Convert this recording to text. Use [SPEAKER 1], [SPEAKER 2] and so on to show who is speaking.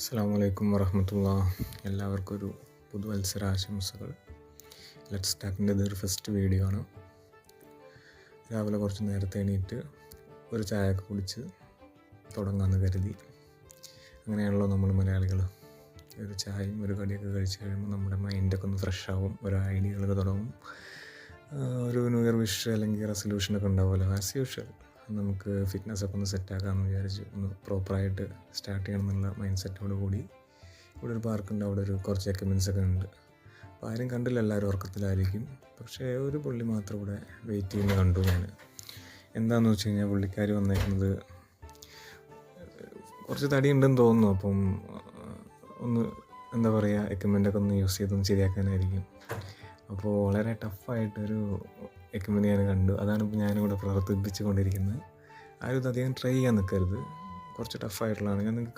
[SPEAKER 1] അസ്സാം വലൈക്കും വറഹമത്തുള്ള. എല്ലാവർക്കും ഒരു പുതുവത്സര ആശംസകൾ ലെറ്റ്സ് ടാക്കിന്റെ ഇതൊരു ഫസ്റ്റ് വീഡിയോ ആണ്. രാവിലെ കുറച്ച് നേരത്തെ എണീറ്റ് ഒരു ചായയൊക്കെ കുടിച്ച് തുടങ്ങാമെന്ന് കരുതി. അങ്ങനെയാണല്ലോ നമ്മൾ മലയാളികൾ ഒരു ചായയും ഒരു കടിയൊക്കെ കഴിച്ച് കഴിയുമ്പോൾ നമ്മുടെ മൈൻഡൊക്കെ ഒന്ന് ഫ്രഷ് ആവും ഓരോ ഐഡിയകളൊക്കെ തുടങ്ങും. ഒരു ന്യൂ ഇയർ വിഷ് അല്ലെങ്കിൽ റെസൊല്യൂഷനൊക്കെ ഉണ്ടാവുമല്ലോ ആസ് യൂഷ്വൽ നമുക്ക് ഫിറ്റ്നസ് ഒക്കെ ഒന്ന് സെറ്റാക്കാമെന്ന് വിചാരിച്ച് ഒന്ന് പ്രോപ്പറായിട്ട് സ്റ്റാർട്ട് ചെയ്യണം എന്നുള്ള മൈൻഡ് സെറ്റോട് കൂടി ഇവിടെ ഒരു പാർക്കുണ്ട് അവിടെ ഒരു കുറച്ച് എക്യുപ്മെൻസ് ഒക്കെ ഉണ്ട്. അപ്പോൾ ആരും കണ്ടില്ല എല്ലാവരും ഉറക്കത്തിലായിരിക്കും. പക്ഷേ ഒരു പുള്ളി മാത്രം ഇവിടെ വെയിറ്റ് ചെയ്യുന്ന കണ്ടു ഞാൻ. എന്താണെന്ന് വെച്ച് കഴിഞ്ഞാൽ പുള്ളിക്കാർ വന്നേക്കുന്നത് കുറച്ച് തടി ഉണ്ടെന്ന് തോന്നുന്നു. അപ്പം ഒന്ന് എന്താ പറയുക എക്യുപ്മെന്റൊക്കെ ഒന്ന് യൂസ് ചെയ്തൊന്ന് ശരിയാക്കാനായിരിക്കും. അപ്പോൾ വളരെ ടഫായിട്ടൊരു എക്യുപ്മെന്റ് ഞാൻ കണ്ടു. അതാണ് ഇപ്പോൾ ഞാനിവിടെ പ്രവർത്തിപ്പിച്ചു കൊണ്ടിരിക്കുന്നത് ആരും ഇത് അധികം ട്രൈ ചെയ്യാൻ നിൽക്കരുത് കുറച്ച് ടഫായിട്ടുള്ളതാണ് ഞാൻ നിങ്ങൾക്ക്